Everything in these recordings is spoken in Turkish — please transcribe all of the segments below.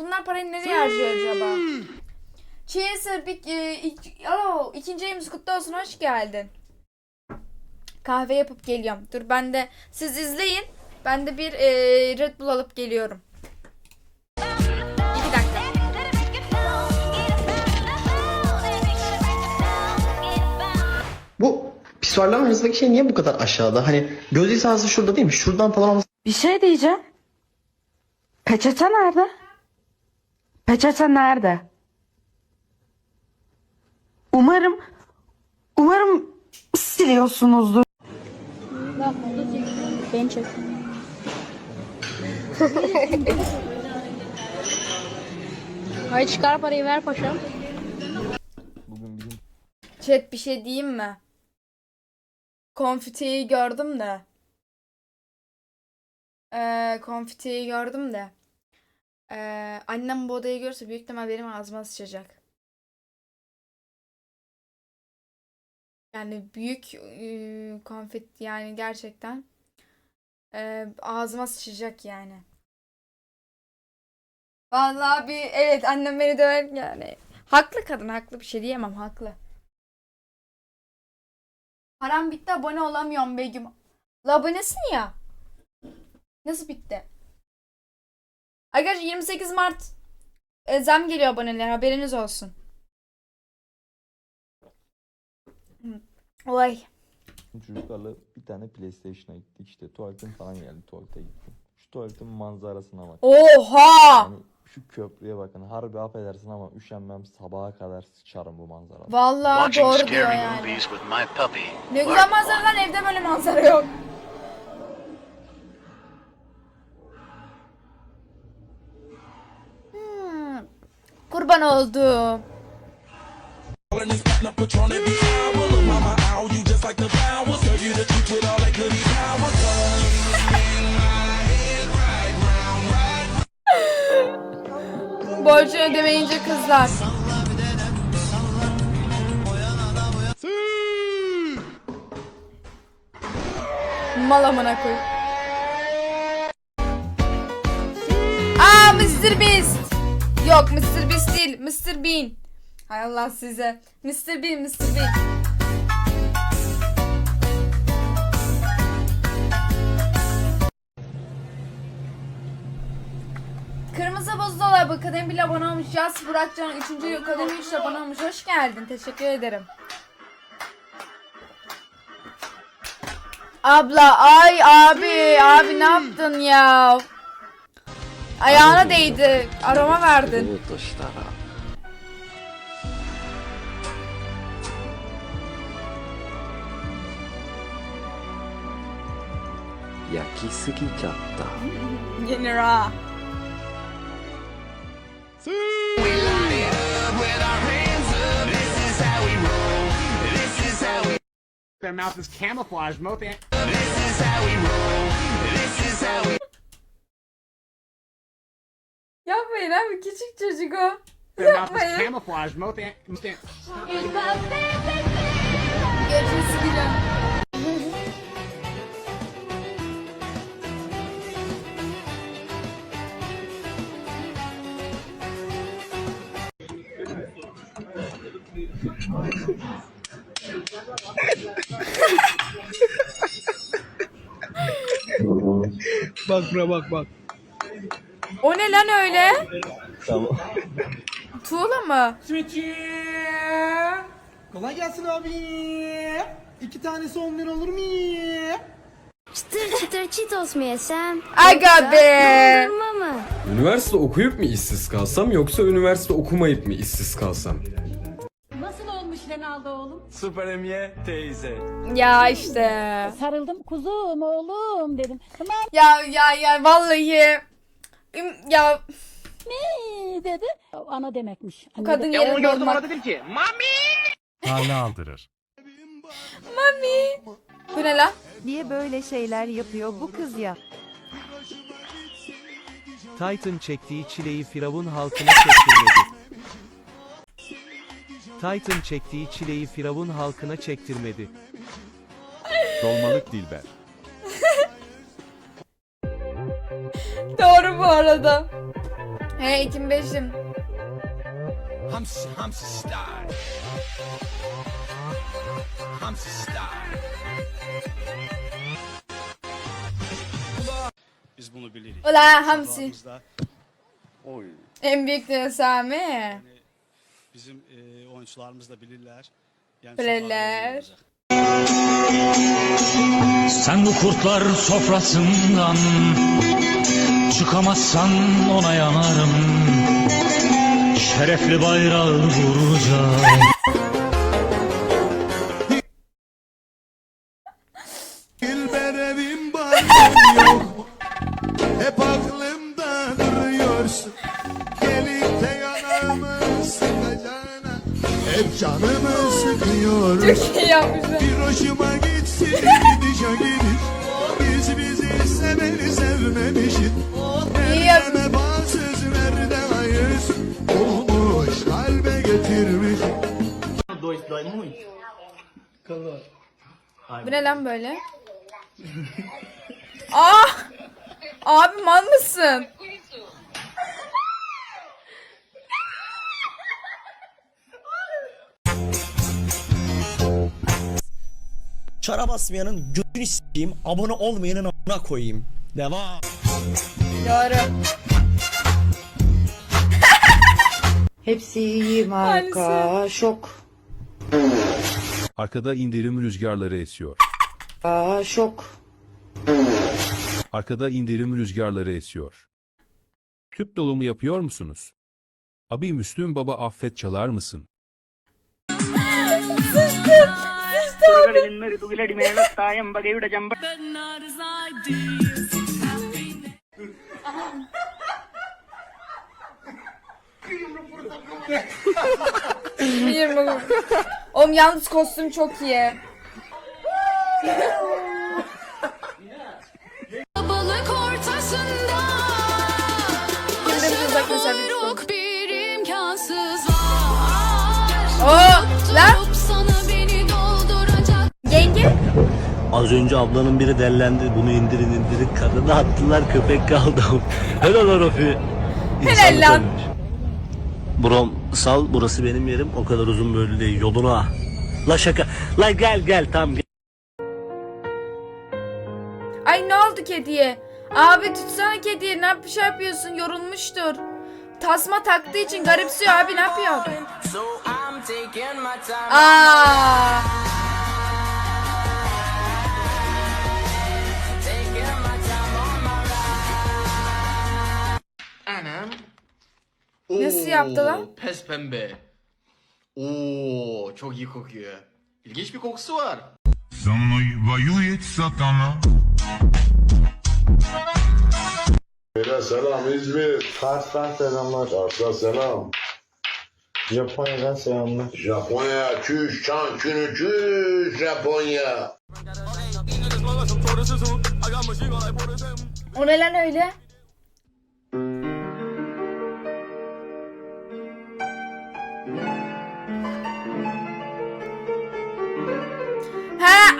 bunlar parayı nereye harcıyor acaba? Chaser bir e, ik- Alo, ikinci ayımız kutlu olsun hoş geldin. Kahve yapıp geliyorum. Dur ben de siz izleyin. Ben de bir e, Red Bull alıp geliyorum. İki dakika. Bu pisuarların arasındaki şey niye bu kadar aşağıda? Hani göz hizası şurada değil mi? Şuradan falan Bir şey diyeceğim. Peçete nerede? Peçete nerede? Umarım umarım siliyorsunuzdur. Beni çek. Hayır çıkar parayı ver paşam. Bugün bizim Chat bir şey diyeyim mi? Konfiteyi gördüm de. Ee, konfiteyi gördüm de. Ee, annem bu odayı görürse büyük ihtimal benim ağzıma sıçacak. Yani büyük e, konfet yani gerçekten e, ağzıma sıçacak yani. Vallahi bir evet annem beni döver yani. Haklı kadın haklı bir şey diyemem haklı. Param bitti abone olamıyorum Begüm. La abonesin ya. Nasıl bitti? Arkadaşlar 28 Mart e, zam geliyor aboneler haberiniz olsun. Oy. çocuklarla bir tane PlayStation'a gittik işte tuvaletim falan geldi tuvalete gittim. Şu tuvaletin manzarasına bak. Oha! Yani şu köprüye bakın harbi affedersin ama üşenmem sabaha kadar sıçarım bu manzarada. Vallahi Watching doğru diyor scary yani. movies with my puppy. Ne güzel manzara lan evde böyle manzara yok. Kurban oldum. Borcu ödemeyince kızlar. Mal amına koy. Aa Mr. Beast. Yok Mr. Beast değil. Mr. Bean. Hay Allah size. Mr. Bean, Mr. Bean. Kırmızı buzdolabı kadın bir abone olmuş. Yas Burakcan 3. kadın 3 abone olmuş. Hoş geldin. Teşekkür ederim. Abla ay abi abi ne yaptın ya? Ayağına değdi. Aroma verdin. Yeni ra. Their mouth is camouflage. Most an- Yapmayın abi küçük çocuk o. their mouth is Yapmayın. camouflage. Most an- most an- Görüşürüz gülüm. Bak bura bak bak. O ne lan öyle? Tamam. Tuğla mı? Kolay gelsin abi. İki tanesi 10 lira olur mu? Çıtır çıtır çitos mu yesem? Aga be. Dondurma mı? Üniversite okuyup mu işsiz kalsam yoksa üniversite okumayıp mı işsiz kalsam? Olmuş Renaldo oğlum? Süper Emiye teyze. Ya işte. Sarıldım kuzum oğlum dedim. Tamam Ya ya ya vallahi. Üm- Ya mı dedi. Ana demekmiş. bu kadın yerinde olmak. dedim ki Mami. Hale aldırır. Mami. Bu ne lan? Niye böyle şeyler yapıyor bu kız ya? Titan çektiği çileyi Firavun halkına çektirmedi. Titan çektiği çileyi Firavun halkına çektirmedi. Dolmalık Dilber. Doğru bu arada. He 2005'im. Hamsi, hamsi star. Hamsi star. Biz bunu biliriz. Ula hamsi. Oy. En büyük de Sami. Bizim e, oyuncularımız da bilirler. Yani Bilirler. Sen bu kurtlar sofrasından çıkamazsan ona yanarım. Şerefli bayrağı vuracağım. İyi hayır. Olmuş kalbe getirmiş. Bu ne lan böyle? Ah! Abi mal mısın? Çara basmayanın göğünü s**eyim, abone olmayanın amına koyayım. Devam. Doğru. Hepsi iyi marka. Şok. Arkada indirim rüzgarları esiyor. Aa, şok. Arkada indirim rüzgarları esiyor. Tüp dolumu yapıyor musunuz? Abi Müslüm Baba affet çalar mısın? Bilmiyorum. Oğlum yalnız kostüm çok iyi. Az önce ablanın biri dellendi. Bunu indirin indirin. Kadını attılar köpek kaldı. Helal lan Rafi. Helal lan. Brom sal burası benim yerim. O kadar uzun böyle değil. Yoluna. La şaka. La gel gel tam gel. Ay ne oldu kediye? Abi tutsana kediyi ne yap şey yapıyorsun yorulmuştur. Tasma taktığı için garipsiyor abi ne yapıyor? Aa. Nasıl yaptı lan? Pes pembe. Oo, çok iyi kokuyor. İlginç bir kokusu var. Selam İzmir. Kars'tan selamlar. Kars'a selam. Japonya'dan selamlar. Japonya, çüş, çan, çünü, çüş, Japonya. O ne lan öyle?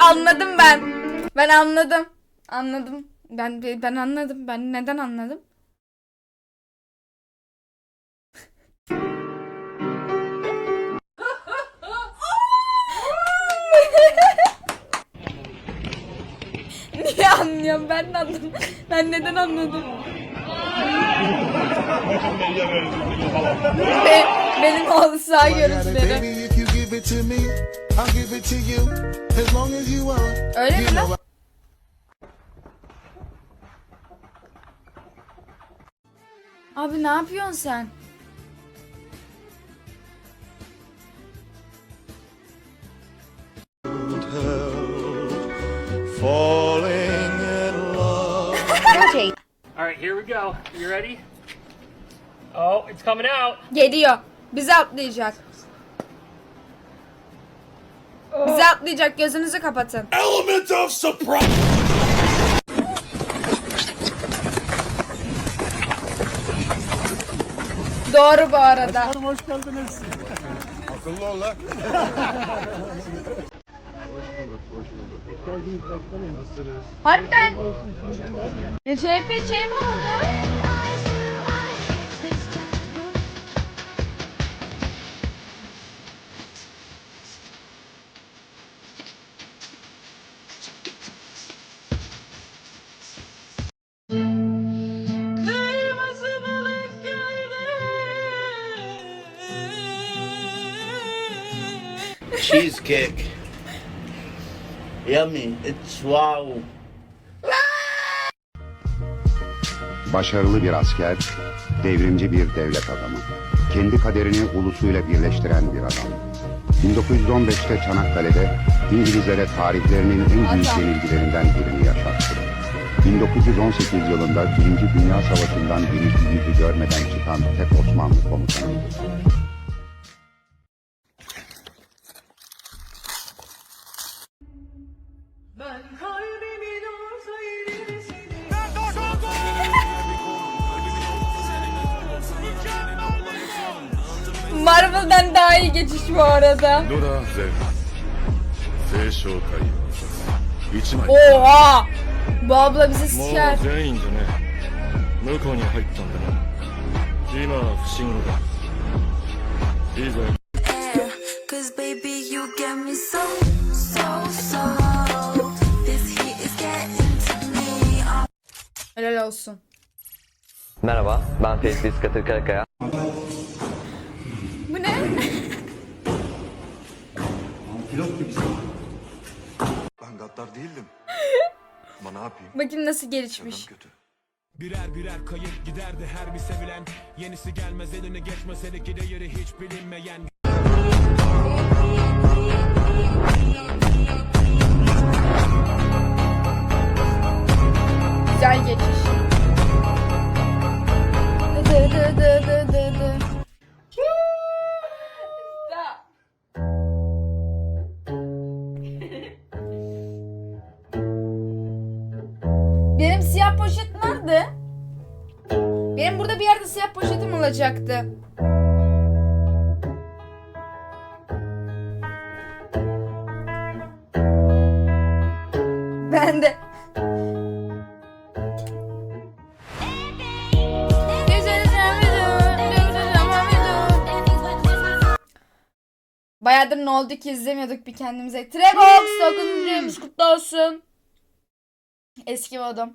Anladım ben. Ben anladım. Anladım. Ben ben anladım. Ben neden anladım? Niye anlıyorum? Ben de anladım. Ben neden anladım? Be- benim sağ görüntüleri. If you give it to me, I'll give it to you. As long as you want. Öyle mi lan? Abi ne yapıyorsun sen? Falling in love. All right, here we go. You ready? Oh, it's coming out. Geliyor. Bizi atlayacak. Bizi atlayacak. Gözünüzü kapatın. Element of surprise. Doğru bu arada. Hoş geldiniz. Akıllı ol lan. Harbiden. CHP şey mi oldu? Cheesecake. Yummy. It's wow. Başarılı bir asker, devrimci bir devlet adamı. Kendi kaderini ulusuyla birleştiren bir adam. 1915'te Çanakkale'de İngilizlere tarihlerinin en büyük yenilgilerinden birini yaşattı. 1918 yılında Birinci Dünya Savaşı'ndan birinci yüzü görmeden çıkan tek Osmanlı komutanıydı. Bu arada. Oha! Bu abla bizi siker. Cause baby you get me so, so, so This heat is getting to me Helal olsun. Merhaba ben Ferit Katır Karakaya. Bu ne? Ben gaddar değildim. Ama ne yapayım? Bakayım nasıl gelişmiş. kötü. Birer birer kayıp giderdi her bir sevilen. Yenisi gelmez eline geçmez hele ki değeri hiç bilinmeyen. Olacaktı. Ben de. Bayağıdır ne oldu ki izlemiyorduk bir kendimize. Trebox 9. ayımız kutlu olsun. Eski modum.